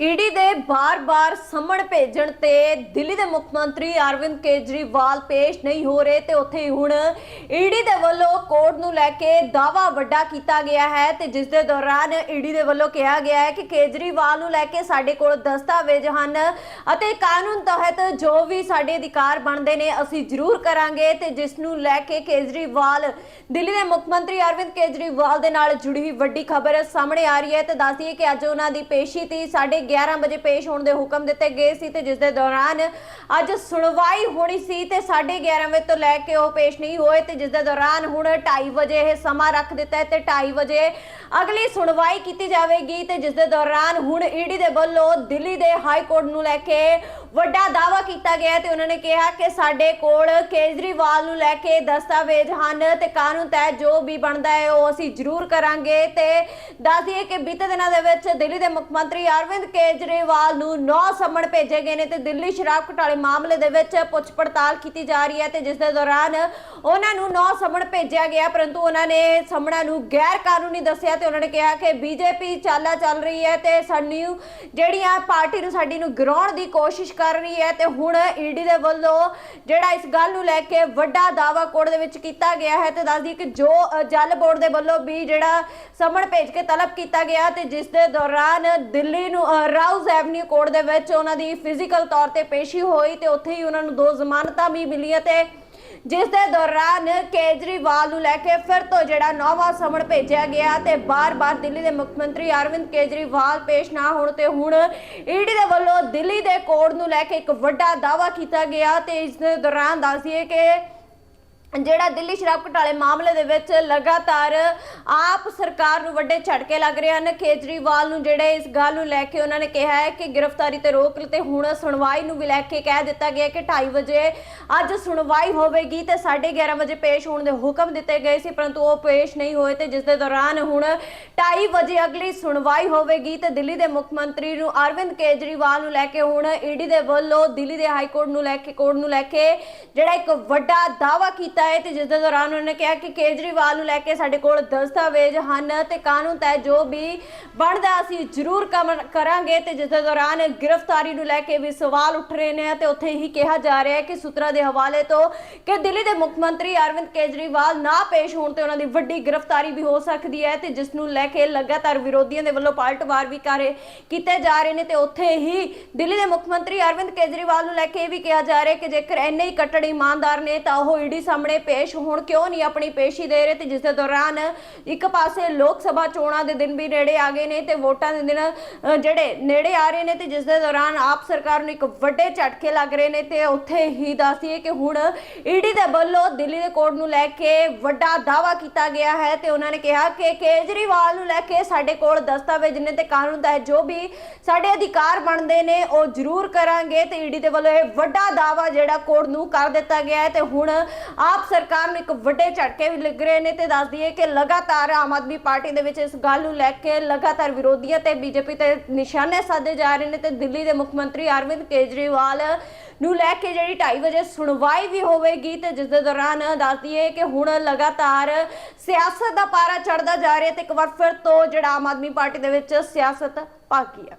ED ਦੇ ਬਾਰ-ਬਾਰ ਸਮਣ ਭੇਜਣ ਤੇ ਦਿੱਲੀ ਦੇ ਮੁੱਖ ਮੰਤਰੀ ਅਰਵਿੰਦ ਕੇਜਰੀਵਾਲ ਪੇਸ਼ ਨਹੀਂ ਹੋ ਰਹੇ ਤੇ ਉੱਥੇ ਹੀ ਹੁਣ ਈਡੀ ਦੇ ਵੱਲੋਂ ਕੋਰਟ ਨੂੰ ਲੈ ਕੇ ਦਾਵਾ ਵੱਡਾ ਕੀਤਾ ਗਿਆ ਹੈ ਤੇ ਜਿਸ ਦੇ ਦੌਰਾਨ ਈਡੀ ਦੇ ਵੱਲੋਂ ਕਿਹਾ ਗਿਆ ਹੈ ਕਿ ਕੇਜਰੀਵਾਲ ਨੂੰ ਲੈ ਕੇ ਸਾਡੇ ਕੋਲ ਦਸਤਾਵੇਜ਼ ਹਨ ਅਤੇ ਕਾਨੂੰਨ ਤਹਿਤ ਜੋ ਵੀ ਸਾਡੇ ਅਧਿਕਾਰ ਬਣਦੇ ਨੇ ਅਸੀਂ ਜ਼ਰੂਰ ਕਰਾਂਗੇ ਤੇ ਜਿਸ ਨੂੰ ਲੈ ਕੇ ਕੇਜਰੀਵਾਲ ਦਿੱਲੀ ਦੇ ਮੁੱਖ ਮੰਤਰੀ ਅਰਵਿੰਦ ਕੇਜਰੀਵਾਲ ਦੇ ਨਾਲ ਜੁੜੀ ਹੋਈ ਵੱਡੀ ਖਬਰ ਸਾਹਮਣੇ ਆ ਰਹੀ ਹੈ ਤੇ ਦੱਸਦੀਏ ਕਿ ਅੱਜ ਉਹਨਾਂ ਦੀ ਪੇਸ਼ੀ ਤੀ 11:30 ਵਜੇ ਪੇਸ਼ ਹੋਣ ਦੇ ਹੁਕਮ ਦਿੱਤੇ ਗਏ ਸੀ ਤੇ ਜਿਸ ਦੇ ਦੌਰਾਨ ਅੱਜ ਸੁਣਵਾਈ ਹੋਣੀ ਸੀ ਤੇ 11:30 ਵਜੇ ਤੋਂ ਲੈ ਕੇ ਉਹ ਪੇਸ਼ ਨਹੀਂ ਹੋਏ ਤੇ ਜਿਸ ਦੇ ਦੌਰਾਨ ਹੁਣ 2:30 ਵਜੇ ਇਹ ਸਮਾਂ ਰੱਖ ਦਿੱਤਾ ਹੈ ਤੇ 2:30 ਵਜੇ ਅਗਲੀ ਸੁਣਵਾਈ ਕੀਤੀ ਜਾਵੇਗੀ ਤੇ ਜਿਸ ਦੇ ਦੌਰਾਨ ਹੁਣ ਈਡੀ ਦੇ ਵੱਲੋਂ ਦਿੱਲੀ ਦੇ ਹਾਈ ਕੋਰਟ ਨੂੰ ਲੈ ਕੇ ਵੱਡਾ ਦਾਵਾ ਕੀਤਾ ਗਿਆ ਹੈ ਤੇ ਉਹਨਾਂ ਨੇ ਕਿਹਾ ਕਿ ਸਾਡੇ ਕੋਲ ਕੇਜਰੀਵਾਲ ਨੂੰ ਲੈ ਕੇ ਦਸਤਾਵੇਜ਼ ਹਨ ਤੇ ਕਾਨੂੰਨ ਤਹਿਤ ਜੋ ਵੀ ਬਣਦਾ ਹੈ ਉਹ ਅਸੀਂ ਜ਼ਰੂਰ ਕਰਾਂਗੇ। ਤੇ ਦੱਸ ਦਈਏ ਕਿ ਬੀਤੇ ਦਿਨਾਂ ਦੇ ਵਿੱਚ ਦਿੱਲੀ ਦੇ ਮੁੱਖ ਮੰਤਰੀ ਅਰਵਿੰਦ ਕੇਜਰੀਵਾਲ ਨੂੰ ਨੌ ਸਮਣ ਭੇਜੇ ਗਏ ਨੇ ਤੇ ਦਿੱਲੀ ਸ਼ਰਾਬ ਘੁਟਾਲੇ ਮਾਮਲੇ ਦੇ ਵਿੱਚ ਪੁੱਛ ਪੜਤਾਲ ਕੀਤੀ ਜਾ ਰਹੀ ਹੈ ਤੇ ਜਿਸ ਦੇ ਦੌਰਾਨ ਉਹਨਾਂ ਨੂੰ ਨੌ ਸਮਣ ਭੇਜਿਆ ਗਿਆ, ਪਰੰਤੂ ਉਹਨਾਂ ਨੇ ਸਮਣਾ ਨੂੰ ਗੈਰ ਕਾਨੂੰਨੀ ਦੱਸਿਆ ਤੇ ਉਹਨਾਂ ਨੇ ਕਿਹਾ ਕਿ ਬੀਜੇਪੀ ਚਾਲਾ ਚੱਲ ਰਹੀ ਹੈ ਤੇ ਸਾਨੂੰ ਜਿਹੜੀਆਂ ਪਾਰਟੀ ਨੂੰ ਸਾਡੀ ਨੂੰ ਗਿਰਾਉਣ ਦੀ ਕੋਸ਼ਿਸ਼ ਕਰ ਰਹੀ ਹੈ ਤੇ ਹੁਣ ਈਡੀ ਦੇ ਵੱਲੋਂ ਜਿਹੜਾ ਇਸ ਗੱਲ ਨੂੰ ਲੈ ਕੇ ਵੱਡਾ ਦਾਵਾ ਕੋਰਟ ਦੇ ਵਿੱਚ ਕੀਤਾ ਗਿਆ ਹੈ ਤੇ ਦੱਸਦੀ ਕਿ ਜੋ ਜਲ ਬੋਰਡ ਦੇ ਵੱਲੋਂ ਵੀ ਜਿਹੜਾ ਸਮਣ ਭੇਜ ਕੇ ਤਲਬ ਕੀਤਾ ਗਿਆ ਤੇ ਜਿਸ ਦੇ ਦੌਰਾਨ ਦਿੱਲੀ ਨੂੰ ਅ, ਰਾਉਜ਼ ਐਵਨਿਊ ਕੋਰਟ ਦੇ ਵਿੱਚ ਉਹਨਾਂ ਦੀ ਫਿਜ਼ੀਕਲ ਤੌਰ ਤੇ ਪੇਸ਼ੀ ਹੋਈ ਤੇ ਉੱਥੇ ਹੀ ਉਹਨਾਂ ਨੂੰ ਦੋ ਜ਼ਮਾਨਤਾਂ ਵੀ ਮਿਲੀਆਂ ਤੇ ਜਿਸ ਦੇ ਦੌਰਾਨ ਕੇਜਰੀਵਾਲ ਨੂੰ ਲੈ ਕੇ ਫਿਰ ਤੋਂ ਜਿਹੜਾ ਨੌਵਾਂ ਸਮਣ ਭੇਜਿਆ ਗਿਆ ਤੇ ਬਾਰ-ਬਾਰ ਦਿੱਲੀ ਦੇ ਮੁੱਖ ਮੰਤਰੀ ਅਰਵਿੰਦ ਕੇਜਰੀਵਾਲ ਪੇਸ਼ ਨਾ ਹੋਣ ਤੇ ਹੁਣ ਈਡੀ ਦੇ ਵੱਲੋਂ ਦਿੱਲੀ ਦੇ ਕੋਰਟ ਨੂੰ ਲੈ ਕੇ ਇੱਕ ਵੱਡਾ ਦਾਵਾ ਕੀਤਾ ਗਿਆ ਤੇ ਇਸ ਦੇ ਦੌਰਾਨ ਦੱਸੀਏ ਕਿ ਜਿਹੜਾ ਦਿੱਲੀ ਸ਼ਰਾਬ ਘੁਟਾਲੇ ਮਾਮਲੇ ਦੇ ਵਿੱਚ ਲਗਾਤਾਰ ਆਪ ਸਰਕਾਰ ਨੂੰ ਵੱਡੇ ਝਟਕੇ ਲੱਗ ਰਹੇ ਹਨ। ਕੇਜਰੀਵਾਲ ਨੂੰ ਜਿਹੜੇ ਇਸ ਗੱਲ ਨੂੰ ਲੈ ਕੇ ਉਹਨਾਂ ਨੇ ਕਿਹਾ ਹੈ ਕਿ ਗ੍ਰਿਫਤਾਰੀ ਤੇ ਰੋਕ ਤੇ ਹੁਣ ਸੁਣਵਾਈ ਨੂੰ ਵੀ ਲੈ ਕੇ ਕਹਿ ਦਿੱਤਾ ਗਿਆ ਕਿ 2:30 ਵਜੇ ਅੱਜ ਸੁਣਵਾਈ ਹੋਵੇਗੀ ਤੇ 11:30 ਵਜੇ ਪੇਸ਼ ਹੋਣ ਦੇ ਹੁਕਮ ਦਿੱਤੇ ਗਏ ਸੀ, ਪਰੰਤੂ ਉਹ ਪੇਸ਼ ਨਹੀਂ ਹੋਏ ਤੇ ਜਿਸ ਦੇ ਦੌਰਾਨ ਹੁਣ 2:30 ਵਜੇ ਅਗਲੀ ਸੁਣਵਾਈ ਹੋਵੇਗੀ ਤੇ ਦਿੱਲੀ ਦੇ ਮੁੱਖ ਮੰਤਰੀ ਨੂੰ ਅਰਵਿੰਦ ਕੇਜਰੀਵਾਲ ਨੂੰ ਲੈ ਕੇ ਹੁਣ ਈਡੀ ਦੇ ਵੱਲੋਂ ਦਿੱਲੀ ਦੇ ਹਾਈ ਕੋਰਟ ਨੂੰ ਲੈ ਕੇ, ਕੋਰਟ ਨੂੰ ਲੈ ਕੇ ਜਿਹੜਾ ਇੱਕ ਵੱਡਾ ਦਾਵਾ ਕੀਤਾ ਹੈ ਤੇ ਜਿਸ ਦੇ ਦੌਰਾਨ ਉਹਨਾਂ ਨੇ ਕਿਹਾ ਕਿ ਕੇਜਰੀਵਾਲ ਨੂੰ ਲੈ ਕੇ ਸਾਡੇ ਕੋਲ ਦਸਤਾਵੇਜ਼ ਹਨ ਤੇ ਕਾਨੂੰਨ ਤਹਿ ਜੋ ਵੀ ਬਣਦਾ ਅਸੀਂ ਜ਼ਰੂਰ ਕਮ- ਕਰਾਂਗੇ ਤੇ ਜਿਸ ਦੇ ਦੌਰਾਨ ਗ੍ਰਿਫਤਾਰੀ ਨੂੰ ਲੈ ਕੇ ਵੀ ਸਵਾਲ ਉੱਠ ਰਹੇ ਨੇ ਤੇ ਉੱਥੇ ਹੀ ਕਿਹਾ ਜਾ ਰਿਹਾ ਹੈ ਕਿ ਸੂਤਰਾਂ ਦੇ ਹਵਾਲੇ ਤੋਂ ਕਿ ਦਿੱਲੀ ਦੇ ਮੁੱਖ ਮੰਤਰੀ ਅਰਵਿੰਦ ਕੇਜਰੀਵਾਲ ਨਾ ਪੇਸ਼ ਹੋਣ ਤੇ ਉਹਨਾਂ ਦੀ ਵੱਡੀ ਗ੍ਰਿਫਤਾਰੀ ਵੀ ਹੋ ਸਕਦੀ ਹੈ ਤੇ ਜਿਸ ਨੂੰ ਲੈ ਕੇ ਲਗਾਤਾਰ ਵਿਰੋਧੀਆਂ ਦੇ ਵੱਲੋਂ ਪਲਟਵਾਰ ਵੀ ਕਾਰੇ ਕੀਤੇ ਜਾ ਰਹੇ ਨੇ ਤੇ ਉੱਥੇ ਹੀ ਦਿੱਲੀ ਦੇ ਮੁੱਖ ਮੰਤਰੀ ਅਰਵਿੰਦ ਕੇਜਰੀਵਾਲ ਨੂੰ ਲੈ ਕੇ ਇਹ ਵੀ ਕਿਹਾ ਜਾ ਰਿਹਾ ਹੈ ਕਿ ਜੇਕਰ ਇੰਨੇ ਹੀ ਕੱਟੜ ਇਮਾਨਦਾਰ ਨੇ ਤਾਂ ਉਹ ਈਡੀ ਸਾਹਮਣੇ ਪੇਸ਼ ਹੋਣ, ਕਿਉਂ ਨਹੀਂ ਆਪਣੀ ਪੇਸ਼ੀ ਦੇ ਰਹੇ ਤੇ ਜਿਸ ਦੇ ਦੌਰਾਨ ਇੱਕ ਪਾਸੇ ਲੋਕ ਸਭਾ ਚੋਣਾਂ ਦੇ ਦਿਨ ਵੀ ਨੇੜੇ ਆ ਗਏ ਨੇ ਤੇ ਵੋਟਾਂ ਦੇ ਦਿਨ ਜਿਹੜੇ ਨੇੜੇ ਆ ਰਹੇ ਨੇ ਤੇ ਜਿਸ ਦੇ ਦੌਰਾਨ ਆਪ ਸਰਕਾਰ ਨੂੰ ਇੱਕ ਵੱਡੇ ਝਟਕੇ ਲੱਗ ਰਹੇ ਨੇ ਤੇ ਉੱਥੇ ਹੀ ਦੱਸੀਏ ਕਿ ਹੁਣ ਈਡੀ ਦੇ ਵੱਲੋਂ ਦਿੱਲੀ ਦੇ ਕੋਰਟ ਨੂੰ ਲੈ ਕੇ ਵੱਡਾ ਦਾਵਾ ਕੀਤਾ ਗਿਆ ਹੈ ਤੇ ਉਹਨਾਂ ਨੇ ਕਿਹਾ ਕਿ ਕੇਜਰੀਵਾਲ ਨੂੰ ਲੈ ਕੇ ਸਾਡੇ ਕੋਲ ਦਸਤਾਵੇਜ਼ ਨੇ ਤੇ ਕਾਨੂੰਨ ਦਾ ਜੋ ਵੀ ਸਾਡੇ ਅਧਿਕਾਰ ਬਣਦੇ ਨੇ ਉਹ ਜ਼ਰੂਰ ਕਰਾਂਗੇ ਤੇ ਈਡੀ ਦੇ ਵੱਲੋਂ ਇਹ ਵੱਡਾ ਦਾਵਾ ਜਿਹੜਾ ਕੋਰਟ ਨੂੰ ਕਰ ਦਿੱਤਾ ਗਿਆ ਹੈ ਤੇ ਹੁਣ ਆਪ ਸਰਕਾਰ ਨੂੰ ਇੱਕ ਵੱਡੇ ਝਟਕੇ ਵੀ ਲੱਗ ਰਹੇ ਨੇ ਤੇ ਦੱਸ ਦਈਏ ਕਿ ਲਗਾਤਾਰ ਆਮ ਆਦਮੀ ਪਾਰਟੀ ਦੇ ਵਿੱਚ ਇਸ ਗੱਲ ਨੂੰ ਲੈ ਕੇ ਲਗਾਤਾਰ ਵਿਰੋਧੀਆਂ ਤੇ ਬੀਜੇਪੀ ਤੇ ਨਿਸ਼ਾਨੇ ਸਾਧੇ ਜਾ ਰਹੇ ਨੇ ਤੇ ਦਿੱਲੀ ਦੇ ਮੁੱਖ ਮੰਤਰੀ ਅਰਵਿੰਦ ਕੇਜਰੀਵਾਲ ਨੂੰ ਲੈ ਕੇ ਜਿਹੜੀ 2:30 ਵਜੇ ਸੁਣਵਾਈ ਵੀ ਹੋਵੇਗੀ ਤੇ ਜਿਸ ਦੇ ਦੌਰਾਨ ਦੱਸ ਦਈਏ ਕਿ ਹੁਣ ਲਗਾਤਾਰ ਸਿਆਸਤ ਦਾ ਪਾਰਾ ਚੜਦਾ ਜਾ ਰਿਹਾ ਤੇ ਇੱਕ ਵਾਰ ਫਿਰ ਤੋਂ ਜਿਹੜਾ ਆਮ ਆਦਮੀ ਪਾਰਟੀ ਦੇ ਵਿੱਚ ਸਿਆਸਤ ਭਾਗੀ ਆ